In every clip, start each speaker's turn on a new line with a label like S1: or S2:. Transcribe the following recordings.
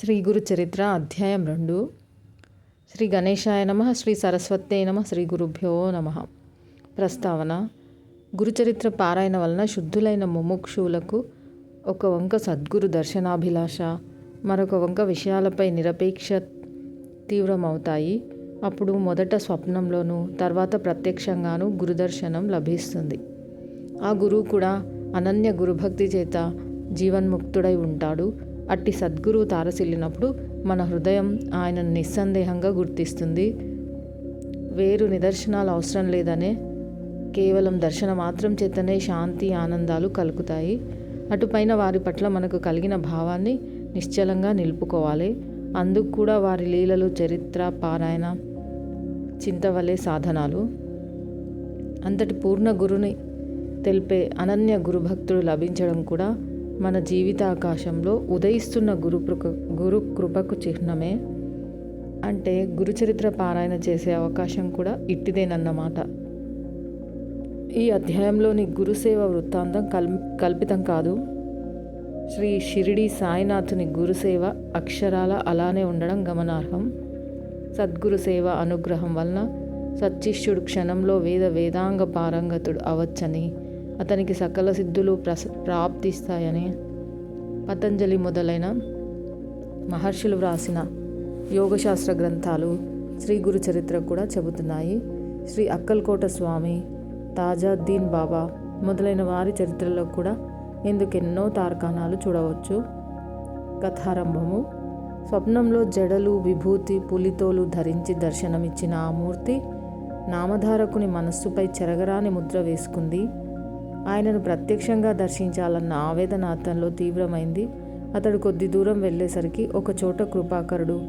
S1: శ్రీ గురు చరిత్ర అధ్యాయం రెండు. శ్రీ గణేశాయ నమ శ్రీ సరస్వతే నమ శ్రీ గురుభ్యో నమ. ప్రస్తావన గురుచరిత్ర పారాయణ వలన శుద్ధులైన ముముక్షువులకు ఒక వంక సద్గురు దర్శనాభిలాష మరొక వంక విషయాలపై నిరపేక్ష తీవ్రమవుతాయి. అప్పుడు మొదట స్వప్నంలోనూ తర్వాత ప్రత్యక్షంగానూ గురుదర్శనం లభిస్తుంది. ఆ గురువు కూడా అనన్య గురుభక్తి చేత జీవన్ముక్తుడై ఉంటాడు. అట్టి సద్గురువు తారసిల్లినప్పుడు మన హృదయం ఆయనను నిస్సందేహంగా గుర్తిస్తుంది. వేరు నిదర్శనాలు అవసరం లేదనే కేవలం దర్శన మాత్రం చేతనే శాంతి ఆనందాలు కలుగుతాయి. అటుపైన వారి పట్ల మనకు కలిగిన భావాన్ని నిశ్చలంగా నిలుపుకోవాలి. అందుకు కూడా వారి లీలలు చరిత్ర పారాయణ చింతవలే సాధనాలు. అంతటి పూర్ణ గురుని తెలిపే అనన్య గురుభక్తుడు లభించడం కూడా మన జీవితాకాశంలో ఉదయిస్తున్న గురు గురు కృపకు చిహ్నమే. అంటే గురుచరిత్ర పారాయణ చేసే అవకాశం కూడా ఇట్టిదేనన్నమాట. ఈ అధ్యాయంలోని గురుసేవ వృత్తాంతం కల్ కల్పితం కాదు. శ్రీ షిరిడి సాయినాథుని గురుసేవ అక్షరాల అలానే ఉండడం గమనార్హం. సద్గురు సేవ అనుగ్రహం వలన సత్శిష్యుడు క్షణంలో వేద వేదాంగ పారంగతుడు అవచ్చని అతనికి సకల సిద్ధులు ప్రస ప్రాప్తిస్తాయని పతంజలి మొదలైన మహర్షులు వ్రాసిన యోగశాస్త్ర గ్రంథాలు శ్రీ గురు చరిత్ర కూడా చెబుతున్నాయి. శ్రీ అక్కల్కోట స్వామి తాజాద్దీన్ బాబా మొదలైన వారి చరిత్రలో కూడా ఇందుకెన్నో తార్కాణాలు చూడవచ్చు. కథారంభము. స్వప్నంలో జడలు విభూతి పులితోలు ధరించి దర్శనమిచ్చిన ఆ మూర్తి నామధారకుని మనస్సుపై చెరగరాని ముద్ర వేసుకుంది. ఆయనను ప్రత్యక్షంగా దర్శించాలన్న ఆవేదన అతనిలో తీవ్రమైంది. అతడు కొద్ది దూరం వెళ్ళేసరికి ఒక చోట కృపాకరుడు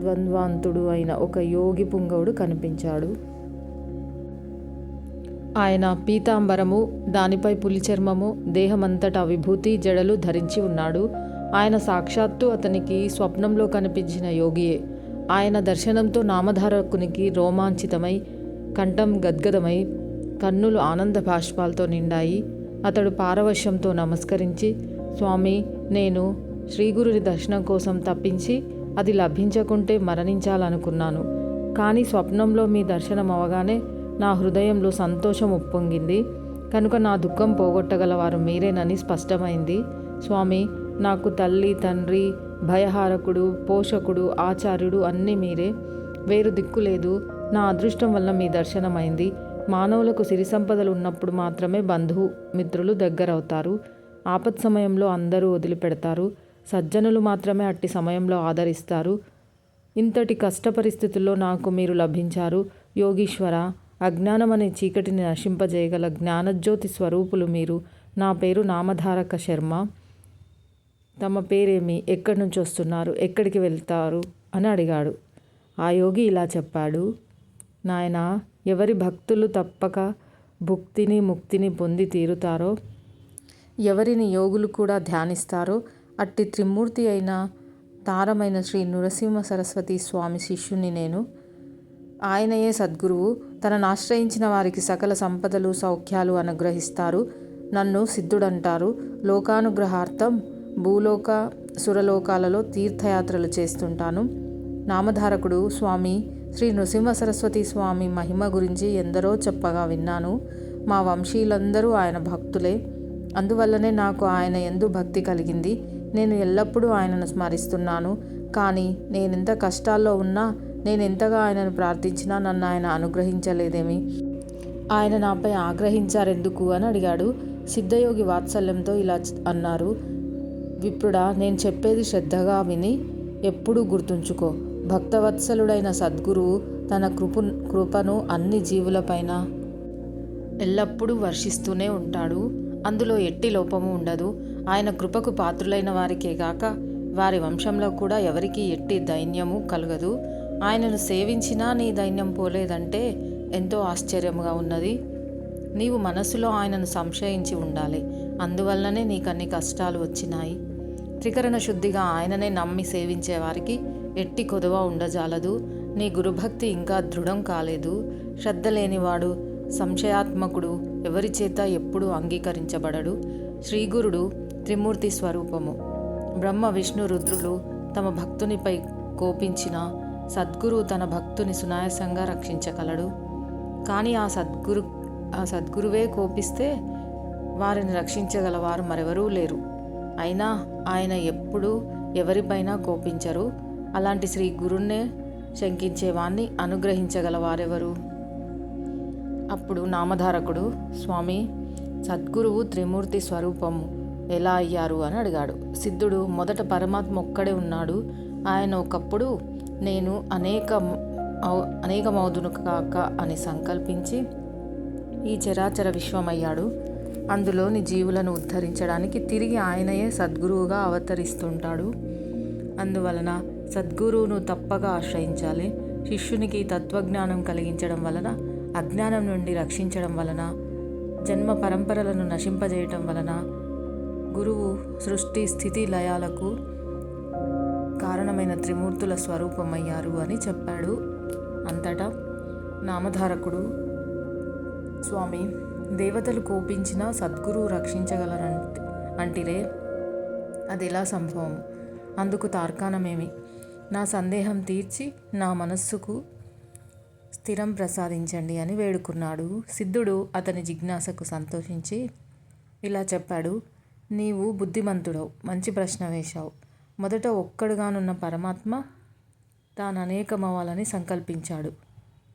S1: ద్వంద్వాంతుడు అయిన ఒక యోగి పుంగవుడు కనిపించాడు. ఆయన పీతాంబరము దానిపై పులి చర్మము దేహమంతటా విభూతి జడలు ధరించి ఉన్నాడు. ఆయన సాక్షాత్తు అతనికి స్వప్నంలో కనిపించిన యోగియే. ఆయన దర్శనంతో నామధారకునికి రోమాంచితమై కంఠం గద్గదమై కన్నులు ఆనంద బాష్పాలతో నిండాయి. అతడు పారవశ్యంతో నమస్కరించి స్వామి నేను శ్రీగురుని దర్శనం కోసం తప్పించి అది లభించకుంటే మరణించాలనుకున్నాను. కానీ స్వప్నంలో మీ దర్శనం అవగానే నా హృదయంలో సంతోషం ఉప్పొంగింది. కనుక నా దుఃఖం పోగొట్టగలవారు మీరేనని స్పష్టమైంది. స్వామి నాకు తల్లి తండ్రి భయహారకుడు పోషకుడు ఆచార్యుడు అన్నీ మీరే. వేరు దిక్కు లేదు. నా అదృష్టం వల్ల మీ దర్శనమైంది. మానవులకు సిరి సంపదలు ఉన్నప్పుడు మాత్రమే బంధువు మిత్రులు దగ్గరవుతారు. ఆపత్ సమయంలో అందరూ వదిలిపెడతారు. సజ్జనులు మాత్రమే అట్టి సమయంలో ఆదరిస్తారు. ఇంతటి కష్ట పరిస్థితుల్లో నాకు మీరు లభించారు. యోగీశ్వర అజ్ఞానం అనే చీకటిని నశింపజేయగల జ్ఞానజ్యోతి స్వరూపులు మీరు. నా పేరు నామధారక శర్మ. తమ పేరేమి? ఎక్కడి నుంచి వస్తున్నారు? ఎక్కడికి వెళ్తారు? అని అడిగాడు. ఆ యోగి ఇలా చెప్పాడు. నాయనా ఎవరి భక్తులు తప్పక భుక్తిని ముక్తిని పొంది తీరుతారో ఎవరిని యోగులు కూడా ధ్యానిస్తారో అట్టి త్రిమూర్తి అయిన తారమైన శ్రీ నృసింహ సరస్వతి స్వామి శిష్యుని నేను. ఆయనయే సద్గురువు. తనను ఆశ్రయించిన వారికి సకల సంపదలు సౌఖ్యాలు అనుగ్రహిస్తారు. నన్ను సిద్ధుడంటారు. లోకానుగ్రహార్థం భూలోక సురలోకాలలో తీర్థయాత్రలు చేస్తుంటాను. నామధారకుడు స్వామి శ్రీ నృసింహ సరస్వతి స్వామి మహిమ గురించి ఎందరో చెప్పగా విన్నాను. మా వంశీయులందరూ ఆయన భక్తులే. అందువల్లనే నాకు ఆయన ఎందు భక్తి కలిగింది. నేను ఎల్లప్పుడూ ఆయనను స్మరిస్తున్నాను. కానీ నేనెంత కష్టాల్లో ఉన్నా నేను ఎంతగా ఆయనను ప్రార్థించినా నన్ను ఆయన అనుగ్రహించలేదేమి? ఆయన నాపై ఆగ్రహించారెందుకు అని అడిగాడు. సిద్ధయోగి వాత్సల్యంతో ఇలా అన్నారు. విప్రుడా నేను చెప్పేది శ్రద్ధగా విని ఎప్పుడూ గుర్తుంచుకో. భక్తవత్సలుడైన సద్గురువు తన కృపు కృపను అన్ని జీవులపైన ఎల్లప్పుడూ వర్షిస్తూనే ఉంటాడు. అందులో ఎట్టి లోపము ఉండదు. ఆయన కృపకు పాత్రులైన వారికే గాక వారి వంశంలో కూడా ఎవరికి ఎట్టి దైన్యము కలగదు. ఆయనను సేవించినా నీ దైన్యం పోలేదంటే ఎంతో ఆశ్చర్యముగా ఉన్నది. నీవు మనసులో ఆయనను సంశయించి ఉండాలి. అందువల్లనే నీకు అన్ని కష్టాలు వచ్చినాయి. త్రికరణ శుద్ధిగా ఆయననే నమ్మి సేవించే వారికి ఎట్టి కొదవ ఉండజాలదు. నీ గురుభక్తి ఇంకా దృఢం కాలేదు. శ్రద్ధ లేనివాడు సంశయాత్మకుడు ఎవరి చేత ఎప్పుడూ అంగీకరించబడడు. శ్రీగురుడు త్రిమూర్తి స్వరూపము. బ్రహ్మ విష్ణు రుద్రులు తమ భక్తునిపై కోపించిన సద్గురు తన భక్తుని సునాయాసంగా రక్షించగలడు. కానీ ఆ సద్గురు ఆ సద్గురువే కోపిస్తే వారిని రక్షించగలవారు మరెవరూ లేరు. అయినా ఆయన ఎప్పుడూ ఎవరిపైనా కోపించరు. అలాంటి శ్రీ గురుణ్ణే శంకించేవాణ్ణి అనుగ్రహించగల వారెవరు అప్పుడు నామధారకుడు స్వామి సద్గురువు త్రిమూర్తి స్వరూపము ఎలా అయ్యారు? అని అడిగాడు. సిద్ధుడు మొదట పరమాత్మ ఒక్కడే ఉన్నాడు. ఆయన ఒకప్పుడు నేను అనేక అనేకమవుదును కాక అని సంకల్పించి ఈ చరాచర విశ్వమయ్యాడు. అందులోని జీవులను ఉద్ధరించడానికి తిరిగి ఆయనయే సద్గురువుగా అవతరిస్తుంటాడు. అందువలన సద్గురువును తప్పగా ఆశ్రయించాలి. శిష్యునికి తత్వజ్ఞానం కలిగించడం వలన అజ్ఞానం నుండి రక్షించడం వలన జన్మ పరంపరలను నశింపజేయటం వలన గురువు సృష్టి స్థితి లయాలకు కారణమైన త్రిమూర్తుల స్వరూపమయ్యారు అని చెప్పాడు. అంతటా నామధారకుడు స్వామి దేవతలు కోపించిన సద్గురువు రక్షించగలరంటే అంటిరే. అది ఎలా సంభవం? అందుకు తార్కాణమేమి? నా సందేహం తీర్చి నా మనస్సుకు స్థిరం ప్రసాదించండి అని వేడుకున్నాడు. సిద్ధుడు అతని జిజ్ఞాసకు సంతోషించి ఇలా చెప్పాడు నీవు బుద్ధిమంతుడవు మంచి ప్రశ్న వేశావు. మొదట ఒక్కడుగానున్న పరమాత్మ తాను అనేకమవ్వాలని సంకల్పించాడు.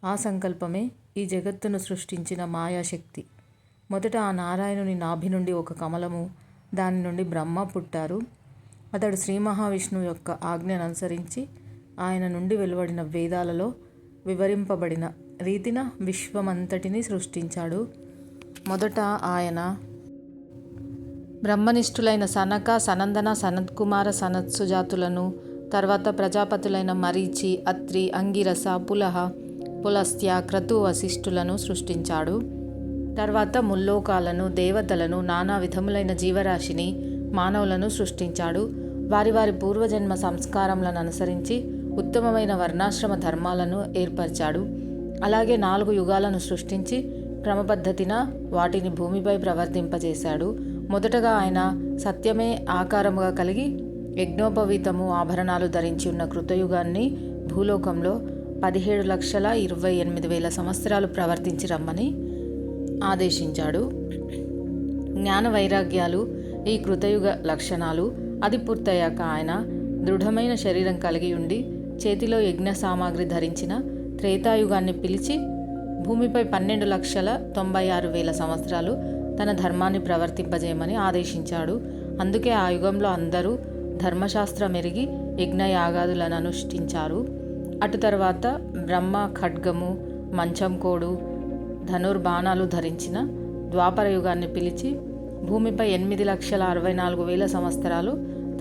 S1: ఆ సంకల్పమే ఈ జగత్తును సృష్టించిన మాయాశక్తి. మొదట ఆ నారాయణుని నాభి నుండి ఒక కమలము దాని నుండి బ్రహ్మ పుట్టారు. అతడు శ్రీ మహావిష్ణువు యొక్క ఆజ్ఞను అనుసరించి ఆయన నుండి వెలువడిన వేదాలలో వివరింపబడిన రీతిన విశ్వమంతటిని సృష్టించాడు. మొదట ఆయన బ్రహ్మనిష్ఠులైన సనక సనందన సనత్కుమార సనత్సుజాతులను తర్వాత ప్రజాపతులైన మరీచి అత్రి అంగిరస పులహ పులస్త్య క్రతు వశిష్ఠులను సృష్టించాడు. తర్వాత ముల్లోకాలను దేవతలను నానా విధములైన జీవరాశిని మానవులను సృష్టించాడు. వారి వారి పూర్వజన్మ సంస్కారములను అనుసరించి ఉత్తమమైన వర్ణాశ్రమ ధర్మాలను ఏర్పరిచాడు. అలాగే నాలుగు యుగాలను సృష్టించి క్రమపద్ధతిన వాటిని భూమిపై ప్రవర్తింపజేశాడు. మొదటగా ఆయన సత్యమే ఆకారముగా కలిగి యజ్ఞోపవీతము ఆభరణాలు ధరించి ఉన్న కృతయుగాన్ని భూలోకంలో పదిహేడు లక్షల ఇరవై ఎనిమిది వేల సంవత్సరాలు ప్రవర్తించి రమ్మని ఆదేశించాడు. జ్ఞాన వైరాగ్యాలు ఈ కృతయుగ లక్షణాలు అది పూర్తయ్యాక ఆయన దృఢమైన శరీరం కలిగి ఉండి చేతిలో యజ్ఞ సామాగ్రి ధరించిన త్రేతాయుగాన్ని పిలిచి భూమిపై పన్నెండు లక్షల తొంభై ఆరు వేల సంవత్సరాలు తన ధర్మాన్ని ప్రవర్తింపజేయమని ఆదేశించాడు. అందుకే ఆ యుగంలో అందరూ ధర్మశాస్త్రం ఎరిగి యజ్ఞయాగాదులను అనుష్ఠించారు. అటు తర్వాత బ్రహ్మ ఖడ్గము మంచం కోడు ధనుర్బాణాలు ధరించిన ద్వాపర యుగాన్ని పిలిచి భూమిపై ఎనిమిది లక్షల అరవై నాలుగు వేల సంవత్సరాలు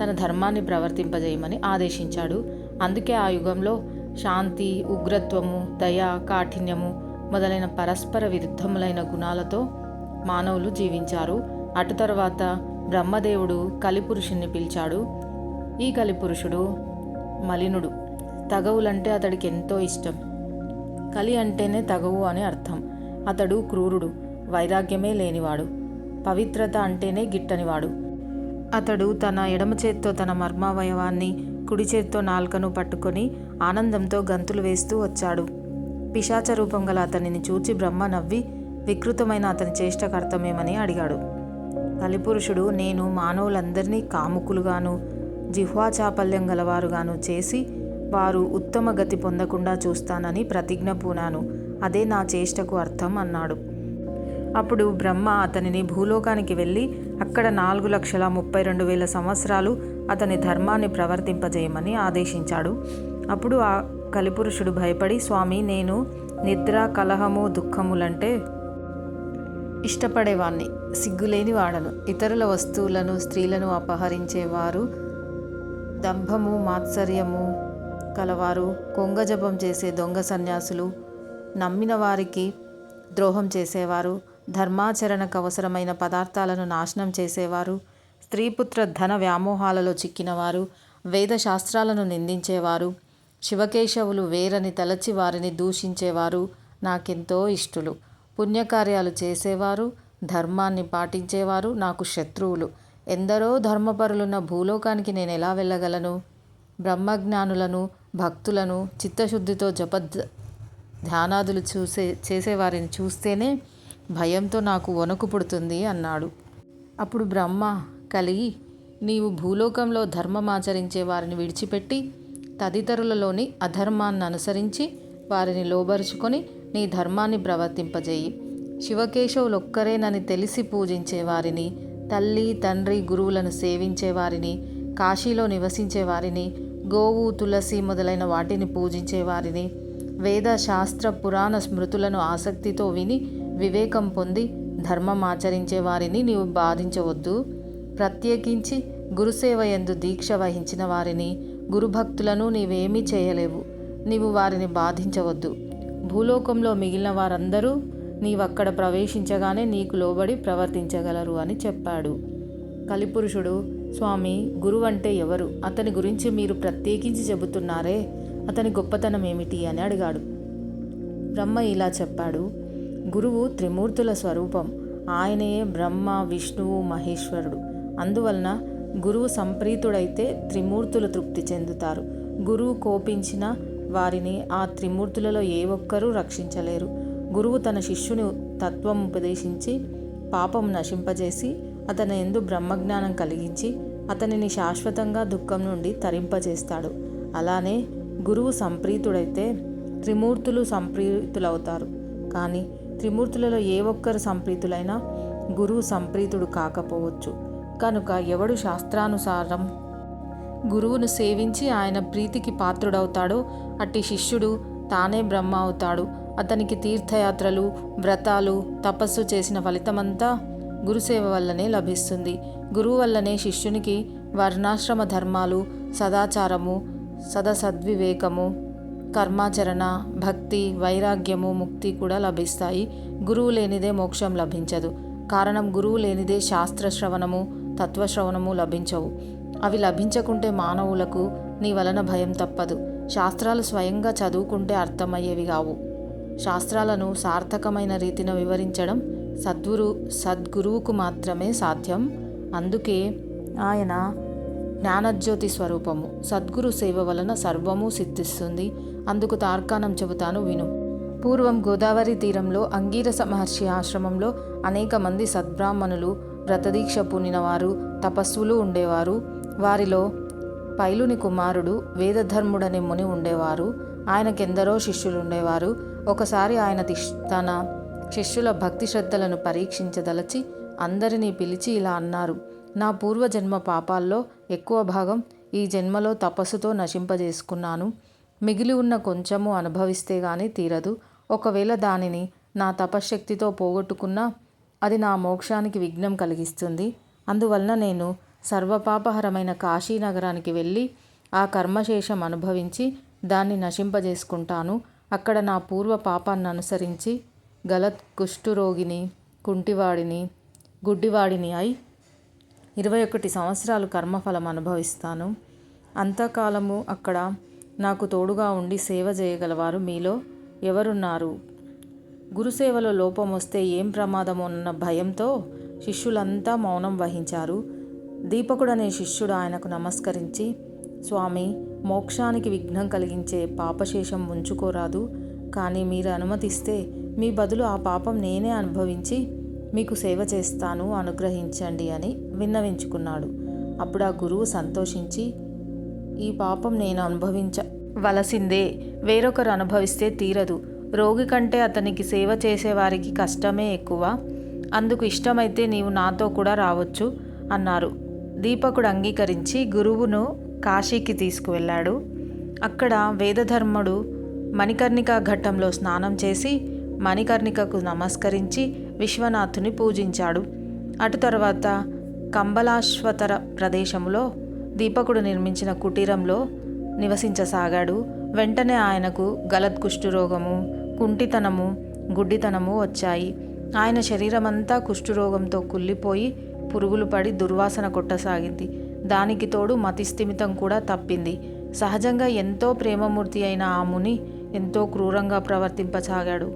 S1: తన ధర్మాన్ని ప్రవర్తింపజేయమని ఆదేశించాడు. అందుకే ఆ యుగంలో శాంతి ఉగ్రత్వము దయ కాఠిన్యము మొదలైన పరస్పర విరుద్ధములైన గుణాలతో మానవులు జీవించారు. అటు తర్వాత బ్రహ్మదేవుడు కలిపురుషుణ్ణి పిలిచాడు. ఈ కలిపురుషుడు మలినుడు. తగవులంటే అతడికి ఎంతో ఇష్టం. కలి అంటేనే తగవు అని అర్థం. అతడు క్రూరుడు. వైరాగ్యమే లేనివాడు. పవిత్రత అంటేనే గిట్టనివాడు. అతడు తన ఎడమ చేత్తో తన మర్మావయవాన్ని కుడి చేత్తో నాల్కను పట్టుకొని ఆనందంతో గంతులు వేస్తూ వచ్చాడు. పిశాచ రూపం గల అతనిని చూచి బ్రహ్మ నవ్వి వికృతమైన అతని చేష్టకర్తమేమని అడిగాడు. కలిపురుషుడు నేను మానవులందరినీ కాముకులుగాను జిహ్వాచాపల్యం గలవారుగాను చేసి వారు ఉత్తమ గతి పొందకుండా చూస్తానని ప్రతిజ్ఞ పూనాను. అదే నా చేష్టకు అర్థం అన్నాడు. అప్పుడు బ్రహ్మ అతనిని భూలోకానికి వెళ్ళి అక్కడ నాలుగు లక్షల ముప్పై రెండు వేల సంవత్సరాలు అతని ధర్మాన్ని ప్రవర్తింపజేయమని ఆదేశించాడు. అప్పుడు ఆ కలిపురుషుడు భయపడి స్వామి నేను నిద్ర కలహము దుఃఖములంటే ఇష్టపడేవాణ్ణి. సిగ్గులేని వాడను. ఇతరుల వస్తువులను స్త్రీలను అపహరించేవారు. దంభము మాత్సర్యము కలవారు. కొంగజపం చేసే దొంగ సన్యాసులు నమ్మిన వారికి ద్రోహం చేసేవారు. ధర్మాచరణకు అవసరమైన పదార్థాలను నాశనం చేసేవారు. స్త్రీపుత్ర ధన వ్యామోహాలలో చిక్కినవారు. వేదశాస్త్రాలను నిందించేవారు. శివకేశవులు వేరని తలచి వారిని దూషించేవారు. నాకెంతో ఇష్టులు. పుణ్యకార్యాలు చేసేవారు. ధర్మాన్ని పాటించేవారు. నాకు శత్రువులు. ఎందరో ధర్మపరులున్న భూలోకానికి నేను ఎలా వెళ్ళగలను? బ్రహ్మజ్ఞానులను భక్తులను చిత్తశుద్ధితో జప ధ్యానాదులు చూసే చేసేవారిని చూస్తేనే భయంతో నాకు వణుకు పుడుతుంది అన్నాడు. అప్పుడు బ్రహ్మ కలిగి నీవు భూలోకంలో ధర్మం ఆచరించే వారిని విడిచిపెట్టి తదితరులలోని అధర్మాన్ని అనుసరించి వారిని లోబరుచుకొని నీ ధర్మాన్ని ప్రవర్తింపజేయి. శివకేశవులొక్కరేనని తెలిసి పూజించే వారిని తల్లి తండ్రి గురువులను సేవించే వారిని కాశీలో నివసించే వారిని గోవు తులసి మొదలైన వాటిని పూజించే వారిని వేద శాస్త్ర పురాణ స్మృతులను ఆసక్తితో విని వివేకం పొంది ధర్మం ఆచరించే వారిని నీవు బాధించవద్దు. ప్రత్యేకించి గురుసేవ ఎందు దీక్ష వహించిన వారిని గురుభక్తులను నీవేమీ చేయలేవు. నీవు వారిని బాధించవద్దు. భూలోకంలో మిగిలిన వారందరూ నీవక్కడ ప్రవేశించగానే నీకు లోబడి ప్రవర్తించగలరు అని చెప్పాడు. కలిపురుషుడు స్వామి గురువు అంటే ఎవరు? అతని గురించి మీరు ప్రత్యేకించి చెబుతున్నారే? అతని గొప్పతనం ఏమిటి అని అడిగాడు. బ్రహ్మ ఇలా చెప్పాడు గురువు త్రిమూర్తుల స్వరూపం. ఆయనే బ్రహ్మ విష్ణువు మహేశ్వరుడు. అందువలన గురువు సంప్రీతుడైతే త్రిమూర్తులు తృప్తి చెందుతారు. గురువు కోపించిన వారిని ఆ త్రిమూర్తులలో ఏ ఒక్కరూ రక్షించలేరు. గురువు తన శిష్యుని తత్వం ఉపదేశించి పాపం నశింపజేసి అతని ఎందు బ్రహ్మజ్ఞానం కలిగించి అతనిని శాశ్వతంగా దుఃఖం నుండి తరింపజేస్తాడు. అలానే గురువు సంప్రీతుడైతే త్రిమూర్తులు సంప్రీతులవుతారు. కానీ త్రిమూర్తులలో ఏ ఒక్కరు సంప్రీతులైనా గురువు సంప్రీతుడు కాకపోవచ్చు. కనుక ఎవడు శాస్త్రానుసారం గురువును సేవించి ఆయన ప్రీతికి పాత్రుడవుతాడో అట్టి శిష్యుడు తానే బ్రహ్మ అవుతాడు. అతనికి తీర్థయాత్రలు వ్రతాలు తపస్సు చేసిన ఫలితమంతా గురుసేవ వల్లనే లభిస్తుంది. గురువు వల్లనే శిష్యునికి వర్ణాశ్రమ ధర్మాలు సదాచారము సదసద్వివేకము కర్మాచరణ భక్తి వైరాగ్యము ముక్తి కూడా లభిస్తాయి. గురువు లేనిదే మోక్షం లభించదు. కారణం గురువు లేనిదే శాస్త్ర శ్రవణము తత్వశ్రవణము లభించవు. అవి లభించకుంటే మానవులకు నీ వలన భయం తప్పదు. శాస్త్రాలు స్వయంగా చదువుకుంటే అర్థమయ్యేవి కావు. శాస్త్రాలను సార్థకమైన రీతిన వివరించడం సద్గురు సద్గురువుకు మాత్రమే సాధ్యం. అందుకే ఆయన జ్ఞానజ్యోతి స్వరూపము. సద్గురు సేవ వలన సర్వము సిద్ధిస్తుంది. అందుకు తార్కాణం చెబుతాను విను. పూర్వం గోదావరి తీరంలో అంగీరస మహర్షి ఆశ్రమంలో అనేక మంది సద్బ్రాహ్మణులు వ్రతదీక్ష పూనినవారు తపస్సులు ఉండేవారు. వారిలో పైలుని కుమారుడు వేదధర్ముడనే ముని ఉండేవారు. ఆయనకెందరో శిష్యులు ఉండేవారు ఒకసారి ఆయన తన శిష్యుల భక్తి శ్రద్ధలను పరీక్షించదలచి అందరినీ పిలిచి ఇలా అన్నారు. నా పూర్వజన్మ పాపాల్లో ఎక్కువ భాగం ఈ జన్మలో తపస్సుతో నశింపజేసుకున్నాను. మిగిలి ఉన్న కొంచెము అనుభవిస్తే గాని తీరదు. ఒకవేళ దానిని నా తపశ్శక్తితో పోగొట్టుకున్నా అది నా మోక్షానికి విఘ్నం కలిగిస్తుంది. అందువలన నేను సర్వపాపహరమైన కాశీ నగరానికి వెళ్ళి ఆ కర్మశేషం అనుభవించి దాన్ని నశింపజేసుకుంటాను. అక్కడ నా పూర్వ పాపాన్ని అనుసరించి గలత్ కుష్ఠురోగిని కుంటివాడిని గుడ్డివాడిని అయి ఇరవై ఒకటి సంవత్సరాలు కర్మఫలం అనుభవిస్తాను. అంతకాలము అక్కడ నాకు తోడుగా ఉండి సేవ చేయగలవారు మీలో ఎవరున్నారు? గురుసేవలో లోపం వస్తే ఏం ప్రమాదమోనన్న భయంతో శిష్యులంతా మౌనం వహించారు. దీపకుడనే శిష్యుడు ఆయనకు నమస్కరించి స్వామి మోక్షానికి విఘ్నం కలిగించే పాపశేషం ఉంచుకోరాదు. కానీ మీరు అనుమతిస్తే మీ బదులు ఆ పాపం నేనే అనుభవించి మీకు సేవ చేస్తాను అనుగ్రహించండి అని విన్నవించుకున్నాడు. అప్పుడు ఆ గురువు సంతోషించి ఈ పాపం నేను అనుభవించవలసిందే వేరొకరు అనుభవిస్తే తీరదు. రోగి కంటే అతనికి సేవ చేసేవారికి కష్టమే ఎక్కువ. అందుకు ఇష్టమైతే నీవు నాతో కూడా రావచ్చు అన్నారు. దీపకుడు అంగీకరించి గురువును కాశీకి తీసుకువెళ్ళాడు. అక్కడ వేదధర్ముడు మణికర్ణిక ఘట్టంలో స్నానం చేసి మణికర్ణికకు నమస్కరించి విశ్వనాథుని పూజించాడు. అటు తర్వాత కంబలాశ్వతర ప్రదేశంలో దీపకుడు నిర్మించిన కుటీరంలో నివసించసాగాడు. వెంటనే ఆయనకు గలత్ కుష్ఠురోగము కుంటితనము గుడ్డితనము వచ్చాయి. ఆయన శరీరమంతా కుష్ఠురోగంతో కుళ్ళిపోయి పురుగులు పడి దుర్వాసన కొట్టసాగింది. దానికి తోడు మతిస్థిమితం కూడా తప్పింది. సహజంగా ఎంతో ప్రేమమూర్తి అయిన ఆ ముని ఎంతో క్రూరంగా ప్రవర్తింపసాగాడు.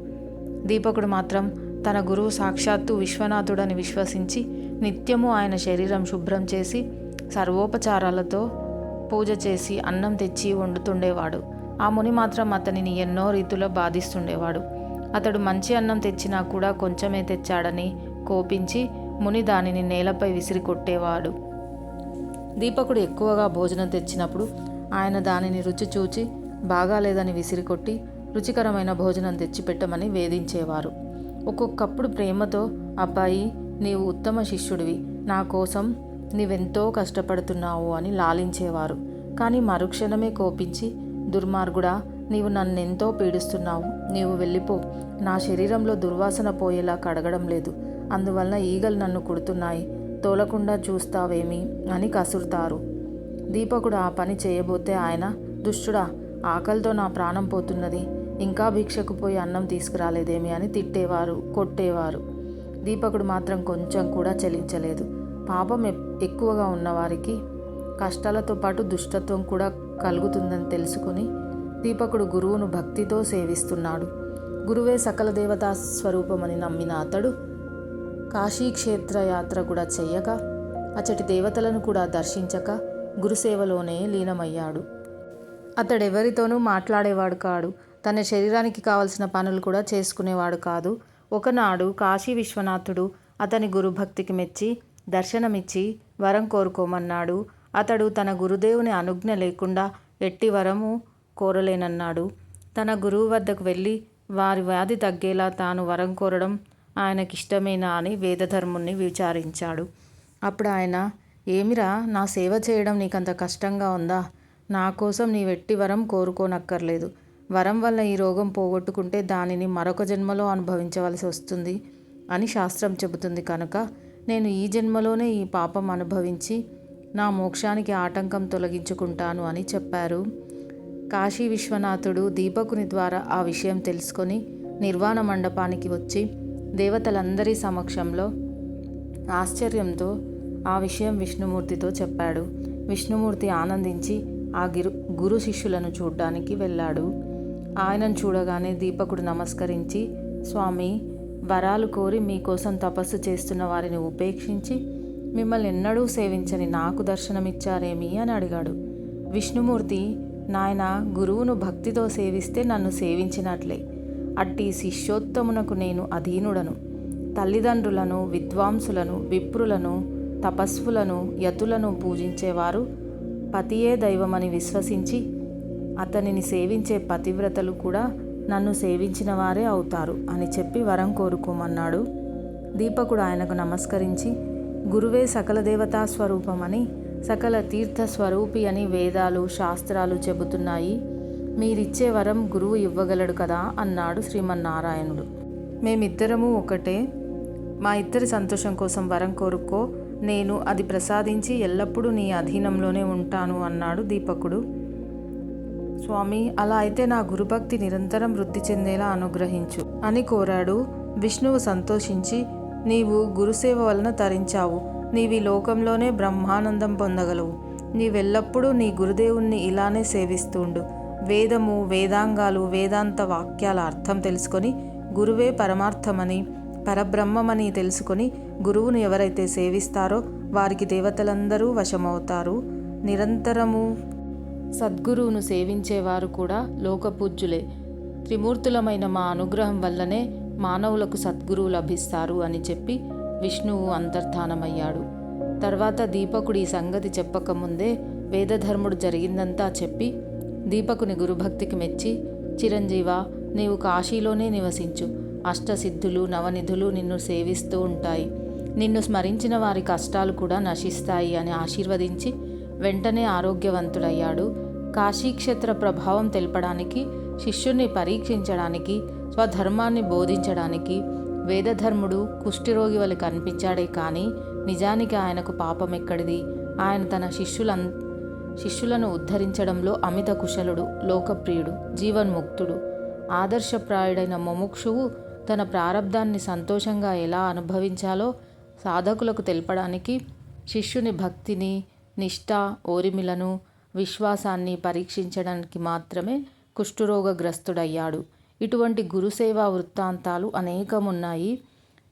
S1: దీపకుడు మాత్రం తన గురువు సాక్షాత్తు విశ్వనాథుడని విశ్వసించి నిత్యము ఆయన శరీరం శుభ్రం చేసి సర్వోపచారాలతో పూజ చేసి అన్నం తెచ్చి వండుతుండేవాడు. ఆ ముని మాత్రం అతనిని ఎన్నో రీతిలో బాధిస్తుండేవాడు. అతడు మంచి అన్నం తెచ్చినా కూడా కొంచెమే తెచ్చాడని కోపించి ముని దానిని నేలపై విసిరి కొట్టేవాడు. దీపకుడు ఎక్కువగా భోజనం తెచ్చినప్పుడు ఆయన దానిని రుచి చూచి బాగాలేదని విసిరికొట్టి రుచికరమైన భోజనం తెచ్చిపెట్టమని వేధించేవారు. ఒక్కొక్కప్పుడు ప్రేమతో అబ్బాయి నీవు ఉత్తమ శిష్యుడివి. నా కోసం నీవెంతో కష్టపడుతున్నావు అని లాలించేవారు. కానీ మరుక్షణమే కోపించి దుర్మార్గుడా నీవు నన్నెంతో పీడిస్తున్నావు. నీవు వెళ్ళిపో. నా శరీరంలో దుర్వాసన పోయేలా కడగడం లేదు. అందువల్ల ఈగలు నన్ను కుడుతున్నాయి. తోలకుండా చూస్తావేమి? అని కసురుతారు. దీపకుడు ఆ పని చేయబోతే ఆయన దుష్టుడా ఆకలితో నా ప్రాణం పోతున్నది. ఇంకా భిక్షకు పోయి అన్నం తీసుకురాలేదేమి అని తిట్టేవారు కొట్టేవారు. దీపకుడు మాత్రం కొంచెం కూడా చలించలేదు. పాపం ఎ- ఎక్కువగా ఉన్నవారికి కష్టాలతో పాటు దుష్టత్వం కూడా కలుగుతుందని తెలుసుకుని దీపకుడు గురువును భక్తితో సేవిస్తున్నాడు. గురువే సకల దేవతా స్వరూపమని నమ్మిన అతడు కాశీక్షేత్ర యాత్ర కూడా చెయ్యక అచ్చటి దేవతలను కూడా దర్శించక గురుసేవలోనే లీనమయ్యాడు. అతడెవరితోనూ మాట్లాడేవాడు కాడు. తన శరీరానికి కావలసిన పనులు కూడా చేసుకునేవాడు కాదు. ఒకనాడు కాశీ విశ్వనాథుడు అతని గురుభక్తికి మెచ్చి దర్శనమిచ్చి వరం కోరుకోమన్నాడు. అతడు తన గురుదేవుని అనుజ్ఞ లేకుండా ఎట్టి వరము కోరలేనన్నాడు. తన గురువు వద్దకు వెళ్ళి వారి వ్యాధి తగ్గేలా తాను వరం కోరడం ఆయనకిష్టమేనా అని వేదధర్ముణ్ణి విచారించాడు. అప్పుడు ఆయన ఏమిరా నా సేవ చేయడం నీకంత కష్టంగా ఉందా? నా కోసం నీ వెట్టి వరం కోరుకోనక్కర్లేదు. వరం వల్ల ఈ రోగం పోగొట్టుకుంటే దానిని మరొక జన్మలో అనుభవించవలసి వస్తుంది అని శాస్త్రం చెబుతుంది కనుక నేను ఈ జన్మలోనే ఈ పాపం అనుభవించి నా మోక్షానికి ఆటంకం తొలగించుకుంటాను అని చెప్పారు. కాశీ విశ్వనాథుడు దీపకుని ద్వారా ఆ విషయం తెలుసుకొని నిర్వాణ మండపానికి వచ్చి దేవతలందరి సమక్షంలో ఆశ్చర్యంతో ఆ విషయం విష్ణుమూర్తితో చెప్పాడు. విష్ణుమూర్తి ఆనందించి ఆ గిరు గురు శిష్యులను చూడ్డానికి వెళ్ళాడు. ఆయనను చూడగానే దీపకుడు నమస్కరించి స్వామి వరాలు కోరి మీకోసం తపస్సు చేస్తున్న వారిని ఉపేక్షించి మిమ్మల్ని ఎన్నడూ సేవించని నాకు దర్శనమిచ్చారేమి? అని అడిగాడు. విష్ణుమూర్తి నాయన గురువును భక్తితో సేవిస్తే నన్ను సేవించినట్లే. అట్టి శిష్యోత్తమునకు నేను అధీనుడను. తల్లిదండ్రులను విద్వాంసులను విప్రులను తపస్సులను యతులను పూజించేవారు పతియే దైవమని విశ్వసించి అతనిని సేవించే పతివ్రతలు కూడా నన్ను సేవించిన వారే అవుతారు అని చెప్పి వరం కోరుకోమన్నాడు. దీపకుడు ఆయనకు నమస్కరించి గురువే సకల దేవతా స్వరూపమని సకల తీర్థ స్వరూపి అని వేదాలు శాస్త్రాలు చెబుతున్నాయి. మీరిచ్చే వరం గురువు ఇవ్వగలడు కదా అన్నాడు శ్రీమన్నారాయణుడు. మేమిద్దరము ఒకటే. మా ఇద్దరి సంతోషం కోసం వరం కోరుకో. నేను అది ప్రసాదించి ఎల్లప్పుడూ నీ అధీనంలోనే ఉంటాను అన్నాడు దీపకుడు. స్వామి అలా అయితే నా గురుభక్తి నిరంతరం వృద్ధి చెందేలా అనుగ్రహించు అని కోరాడు. విష్ణువు సంతోషించి నీవు గురుసేవ వలన తరించావు. నీవి లోకంలోనే బ్రహ్మానందం పొందగలవు. నీవెల్లప్పుడూ నీ గురుదేవుణ్ణి ఇలానే సేవిస్తుండు. వేదము వేదాంగాలు వేదాంత వాక్యాల అర్థం తెలుసుకొని గురువే పరమార్థమని పరబ్రహ్మమని తెలుసుకొని గురువును ఎవరైతే సేవిస్తారో వారికి దేవతలందరూ వశమవుతారు. నిరంతరము సద్గురువును సేవించేవారు కూడా లోకపూజ్యులే. త్రిమూర్తులమైన మా అనుగ్రహం వల్లనే మానవులకు సద్గురువు లభిస్తారు అని చెప్పి విష్ణువు అంతర్ధానమయ్యాడు. తర్వాత దీపకుడు ఈ సంగతి చెప్పకముందే వేదధర్ముడు జరిగిందంతా చెప్పి దీపకుని గురుభక్తికి మెచ్చి చిరంజీవ నీవు కాశీలోనే నివసించు. అష్టసిద్ధులు నవనిధులు నిన్ను సేవిస్తూ ఉంటాయి. నిన్ను స్మరించిన వారి కష్టాలు కూడా నశిస్తాయి అని ఆశీర్వదించి వెంటనే ఆరోగ్యవంతుడయ్యాడు. కాశీక్షేత్ర ప్రభావం తెలపడానికి శిష్యుణ్ణి పరీక్షించడానికి స్వధర్మాన్ని బోధించడానికి వేదధర్ముడు కుష్ఠిరోగి వలె కనిపించాడే కానీ నిజానికి ఆయనకు పాపం ఎక్కడిది ఆయన తన శిష్యులం శిష్యులను ఉద్ధరించడంలో అమిత కుశలుడు లోకప్రియుడు జీవన్ముక్తుడు. ఆదర్శప్రాయుడైన ముముక్షువు తన ప్రారంధాన్ని సంతోషంగా ఎలా అనుభవించాలో సాధకులకు తెలపడానికి శిష్యుని భక్తిని నిష్ఠ ఓరిమిలను విశ్వాసాన్ని పరీక్షించడానికి మాత్రమే కుష్ఠరోగగ్రస్తుడయ్యాడు. ఇటువంటి గురుసేవా వృత్తాంతాలు అనేకమున్నాయి.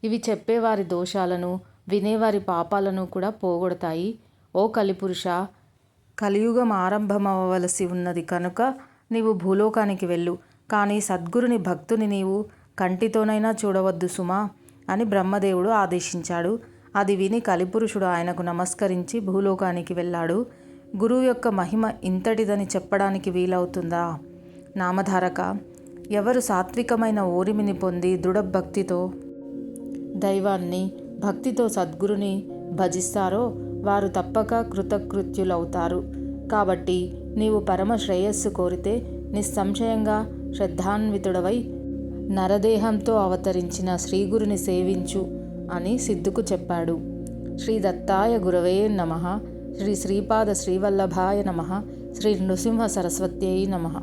S1: ఇవి చెప్పేవారి దోషాలను వినేవారి పాపాలను కూడా పోగొడతాయి. ఓ కలిపురుష కలియుగం ఆరంభమవ్వవలసి ఉన్నది కనుక నీవు భూలోకానికి వెళ్ళు. కానీ సద్గురుని భక్తుని నీవు కంటితోనైనా చూడవద్దు సుమా అని బ్రహ్మదేవుడు ఆదేశించాడు. అది విని కలిపురుషుడు ఆయనకు నమస్కరించి భూలోకానికి వెళ్ళాడు. గురువు యొక్క మహిమ ఇంతటిదని చెప్పడానికి వీలవుతుందా? నామధారక ఎవరు సాత్వికమైన ఓరిమిని పొంది దృఢభక్తితో దైవాన్ని భక్తితో సద్గురుని భజిస్తారో వారు తప్పక కృతకృత్యులవుతారు. కాబట్టి నీవు పరమ శ్రేయస్సు కోరితే నిస్సంశయంగా శ్రద్ధాన్వితుడవై నరదేహంతో అవతరించిన శ్రీగురుని సేవించు. అని సిద్ధుకు చెప్పాడు. శ్రీ దత్తాయ గురవే నమ. శ్రీ శ్రీపాద శ్రీవల్లభాయ నమ. శ్రీ నృసింహ సరస్వత్యై నమ.